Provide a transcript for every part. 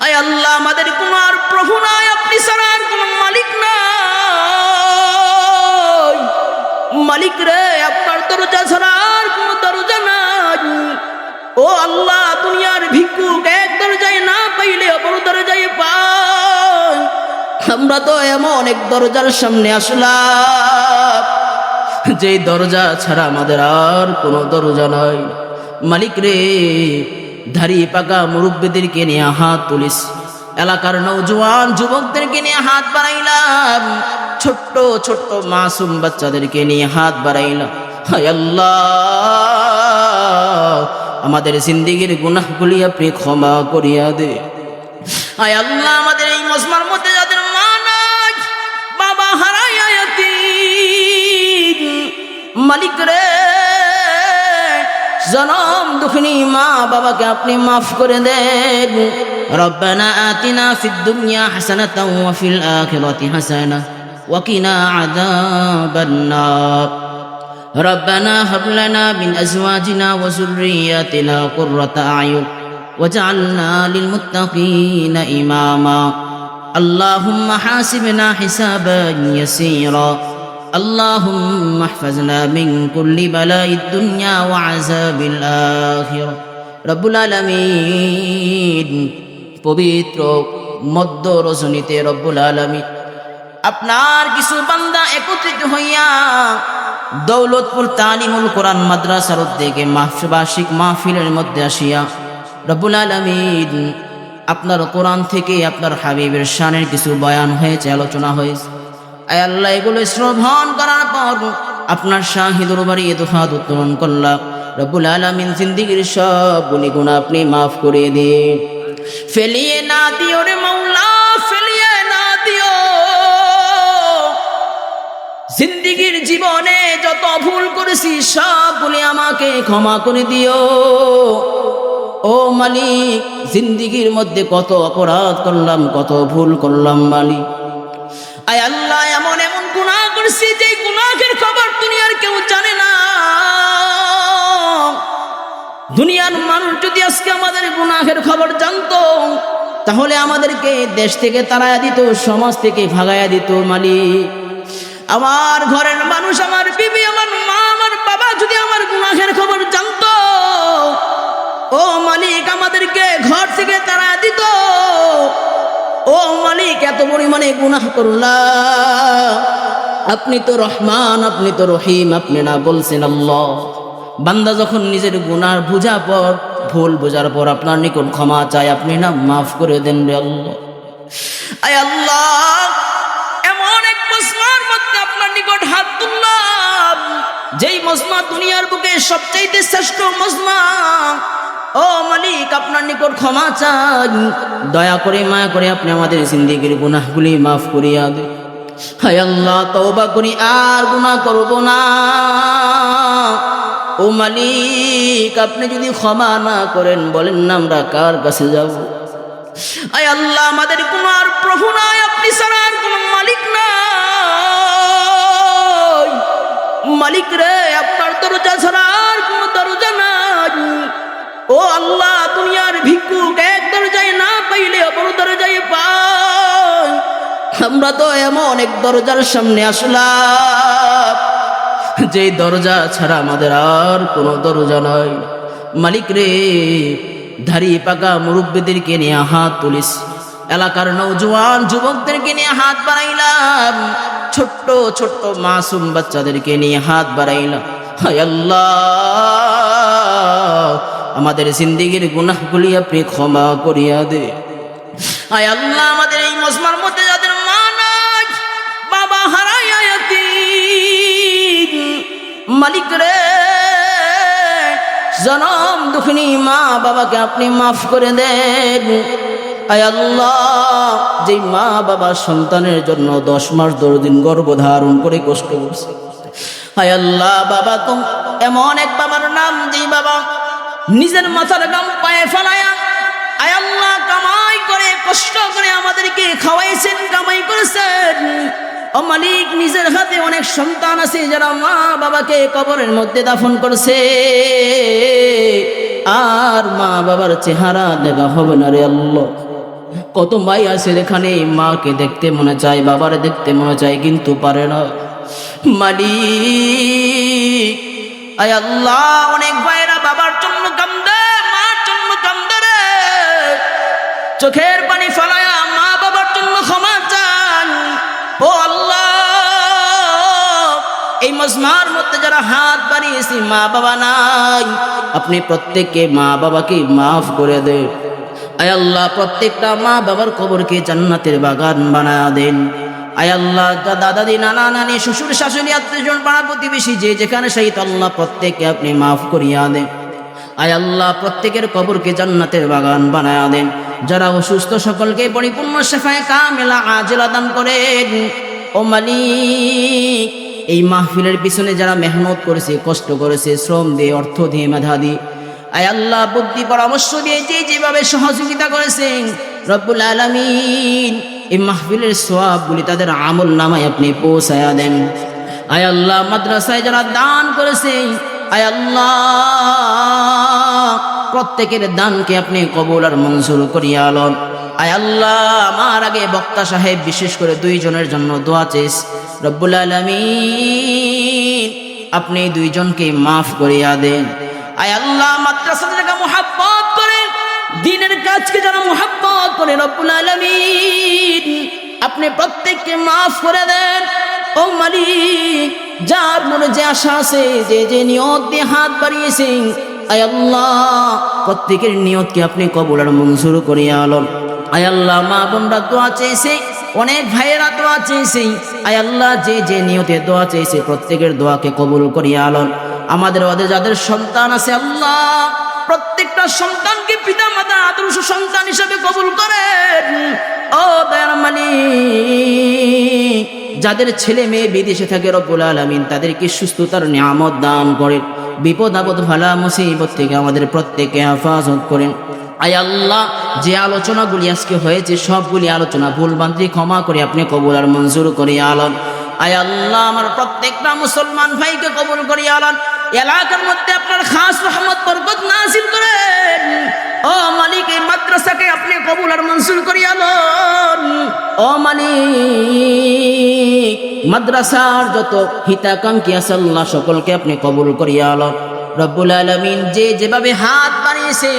আয় আল্লাহ, আমাদের কোনো আর প্রভু নাই, আপনি ছাড়া কোনো মালিক নাই। মালিক রে, আপনার দরজা ছাড়া আর কোনো দরজা নাই। ও আল্লাহ, দুনিয়ার ভিক্ষুক এক দরজায় না পাইলে অপর দরজায় পাই আমরা তো এমন এক দরজার সামনে আসলাম যে দরজা ছাড়া আমাদের আর কোনো দরজা নাই। মালিক রে ধারি পাকা মুরব্বীদেরকে নিয়ে হাত তুলিস। এলাকার নৌজওয়ান যুবকদেরকে নিয়ে হাত বাড়াইলাম। ছোট্ট ছোট্ট মাসুম বাচ্চাদেরকে নিয়ে হাত বাড়াইলাম। হায় আল্লাহ, আমাদের জিন্দিগির গুনাহগুলি আপনি ক্ষমা করিয়া দে। আয় আল্লাহ, আমাদের এই মজমার মধ্যে যাদের মা নাই, বাবা হারাই মালিক রে জনম দুঃখিনী মা বাবাকে আপনি মাফ করে দেন ربنا آتنا في الدنيا حسنة وفي الآخرة حسنة وقنا عذاب النار ربنا هب لنا من أزواجنا وذرياتنا قرة أعين وجعلنا للمتقين إماما اللهم حاسبنا حسابا يسيرا اللهم احفظنا من كل بلاء الدنيا وعذاب الآخرة رب العالمين পবিত্র মধ্য রজনীতে রব্বুল আলমী আপনার কিছু বান্দা একত্রিত হইয়া দৌলতপুর তালিমুল কোরআন মাদ্রাসার উদ্যোগে মাসবার্ষিক মাহফিলের মধ্যে আসিয়া রব্বুল আলমিন আপনার কোরআন থেকে আপনার হাবিবের শানের কিছু বয়ান হয়েছে আলোচনা হয়েছে আয় আল্লাহ, এগুলো শ্রবণ করার পর আপনার শাহিদুর বাড়ি দোহাদ উত্তোলন করলাম। রব্বুল আলমিন জিন্দিগির সব গুণী গুণ আপনি মাফ করে দিন। ফেলিয়ে না দিও রে মৌলা ফেলিয়ে না দিও। জিন্দিগির জীবনে যত ভুল করেছি, সবগুলি আমাকে ক্ষমা করে দিও। ও মালিক, জিন্দিগির মধ্যে কত অপরাধ করলাম, কত ভুল করলাম মালিক। আয় আল্লাহ, এমন এমন গুনাহ করছি যে গুনাহের খবর দুনিয়ার কেউ জানে না। দুনিয়ার মানুষ যদি আজকে আমাদের গুনাহের খবর জানতো, তাহলে আমাদেরকে দেশ থেকে তাড়াইয়া দিত, সমাজ থেকে ভাগাইয়া দিত মালিক। আমার ঘরের মানুষ, আমার বিবি, আমার মা, আমার বাবা যদি আমার গুনাহের খবর জানতো, ও মালিক, আমাদেরকে ঘর থেকে তারা দিত। ও মালিক, এত পরিমাণে গুনাহ করলাম আপনি তো রহমান, আপনি তো রহিম, আপনি না বলছেন আল্লাহ। বান্দা যখন নিজের গুনার বুঝা পর, ভুল বোঝার পর আপনার নিকট ক্ষমা চায়, আপনি না মাফ করে দেন রে আল্লাহ। আয় আল্লাহ, এমন এক মসমার মধ্যে আপনার নিকট হাত তুললাম। যেই মসমা দুনিয়ার বুকে সবচাইতে শ্রেষ্ঠ মসমা ও মালিক, আপনার নিকট ক্ষমা চান দয়া করে, মায়া করে আপনি আমাদের জিন্দিগির গুনাহগুলি মাফ করিয়া দে হায় আল্লাহ, তওবা করি আর গুনাহ করব না। ও মালিক, আপনি যদি ক্ষমা না করেন, বলেন না আমরা কার কাছে যাব? আয় আল্লাহ, আমাদের কোনো আর প্রভু নাই, আপনি আর কোনো মালিক নাই। মালিক রে আমরা তো এমন এক দরজার সামনে আসলাম যে দরজা ছাড়া আমাদের আর কোনো দরজা নাই। মালিক রে, ধারি পাকা মুরব্বীদেরকে নিয়ে হাত তুলিস। এলাকার নৌজওয়ান যুবকদেরকে নিয়ে হাত বাড়াইলাম। ছোট্ট ছোট্ট মাসুম বাচ্চাদেরকে নিয়ে হাত বাড়াইলাম। হায় আল্লাহ, আমাদের জিন্দিগির গুনাহগুলি আপনি ক্ষমা করিয়া দে। আয় আল্লাহ, আমাদের এই মজমার মধ্যে মালিক রে। জনম দুঃখিনী মা বাবাকে আপনি মাফ করে দেন। আল্লাহ যে মা বাবা সন্তানের জন্য দশ মাস দশ দিন গর্ভ ধারণ করে কষ্ট করছে। হায় বাবা তো এমন এক বাবার নাম, যেই বাবা নিজের মাথার গাম পায়ে ফেলায়া আয় আল্লাহ, কামাই করে, কষ্ট করে আমাদেরকে খাওয়াইছেন, কামাই করেছেন। ও মালিক, নিজের হাতে অনেক সন্তান আছে যারা মা বাবাকে কবরের মধ্যে দাফন করছে। আর মা বাবার চেহারা দেখা হবে না রে আল্লাহ। কত মাই আছে এখানে মাকে দেখতে মনে চায়, বাবার দেখতে মনে চায়, কিন্তু পারে না। মালিক, আয় আল্লাহ, অনেক ভাইরা বাবার জন্য কান্দে, মার জন্য কান্দে রে। চোখের পানি এই মজমার মধ্যে যারা হাত বাড়িয়েছি, মা বাবা নাই। আপনি প্রত্যেককে মা বাবাকে মাফ করে দে আয় আল্লাহ, প্রত্যেকটা মা বাবার কবরকে জান্নাতের বাগান বানায় দেন। আয় আল্লাহ দাদা দাদি নানা, নানি, শ্বশুর, শাশুড়ি আত্মীয়জন পাড়া প্রতিবেশী, যে যেখানে সেই আল্লাহ প্রত্যেককে আপনি মাফ করিয়া দেন। আয় আল্লাহ, প্রত্যেকের কবরকে জান্নাতের বাগান বানায়া দেন। যারা অসুস্থ, সকলকে পরিপূর্ণ শেফায় কামেলা, আজেলা দান করেন। ও মালিক এই মাহফিলের পিছনে যারা মেহনত করেছে, কষ্ট করেছে, শ্রম দিয়ে, অর্থ দিয়ে, মেধা দিয়ে, আয় আল্লাহ, বুদ্ধি, পরামর্শ দিয়ে যে যেভাবে সহযোগিতা করেছেন, রব্বুল আলমিন, এই মাহফিলের সোয়াবগুলি তাদের আমল নামায় আপনি পৌঁছায়া দেন। আয় আল্লাহ, মাদ্রাসায় যারা দান করেছে আয় আল্লাহ, প্রত্যেকের দানকে আপনি কবুল আর মঞ্জুর করিয়া আলন আয় আল্লাহ, আমার আগে বক্তা সাহেব বিশেষ করে দুইজনের জন্য দোয়া চেস রব্বুল আলমিন, আপনি দুইজনকে মাফ করিয়া দেন। আয় আল্লাহ মাদ্রাসা যারা মোহাব্বত করে, দিনের কাজকে যারা মোহাব্বত করে, রব্বুল আলমিন, আপনি প্রত্যেককে মাফ করে দেন। ও মালিক, যার মনে যে আশা আছে, যে যে নিয়ত দিয়ে হাত বাড়িয়েছেন, আয় আল্লাহ, প্রত্যেকের নিয়তকে আপনি কবুল আর মঞ্জুর করিয়া আলন আয় আল্লাহ, মা বোনরা দোয়া চেয়েছে, অনেক ভাইয়েরা দোয়া চেয়েছে। আয় আল্লাহ, যে যে নিয়তে দোয়া চেয়েছে, প্রত্যেকের দোয়াকে কবুল করিয়া আলন আমাদের ওদের যাদের সন্তান আছে, আল্লাহ, প্রত্যেকটা সন্তানকে পিতা মাতা আদর্শ সন্তান হিসেবে কবুল করেন। ও দয়ার মালিক যাদের ছেলে মেয়ে বিদেশে থাকে রব্বুল আলমিন, তাদেরকে সুস্থতার নিয়ামত দান করেন। বিপদ আপদ, ভালা মুসিবত থেকে আমাদের প্রত্যেককে হেফাজত করেন। আয় আল্লাহ, যে আলোচনাগুলি আজকে হয়েছে, সবগুলি আলোচনা ভুলবান্তি ক্ষমা করে আপনি কবুল আর মঞ্জুর করে আলন। আয় আল্লাহ, আমার প্রত্যেকটা মুসলমান ভাইকে কবুল করে আলন। এলাকার মধ্যে আপনার খাস রহমত, বরকত নাসিল করেন। ও মালিক, এই মাদ্রাসাকে আপনি কবুল আর মঞ্জুর করিয়া আলন। ও মালিক, মাদ্রাসার যত হিতাকাঙ্ক্ষী আছে, আল্লাহ সকলকে আপনি কবুল করিয়া আলন। রব্বুল আলমিন যে যেভাবে হাত বাড়িয়েছে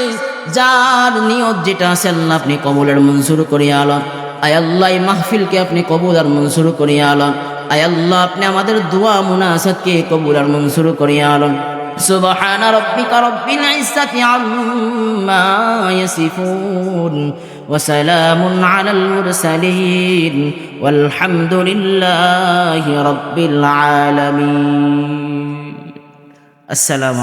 যার নিয়ত যেটা আছে আল্লাহ আপনি কবুলের মঞ্জুর করিয়া আলন আয় আল্লাহ এই মাহফিলকে আপনি কবুল আর মঞ্জুর করিয়া আলন আয় আল্লাহ আপনি আমাদের দোয়া মুনাসাদকে কবুল আর মঞ্জুর করিয়া আলন سبحان ربك رب العزة عما يصفون وسلام على المرسلين والحمد لله رب العالمين السلام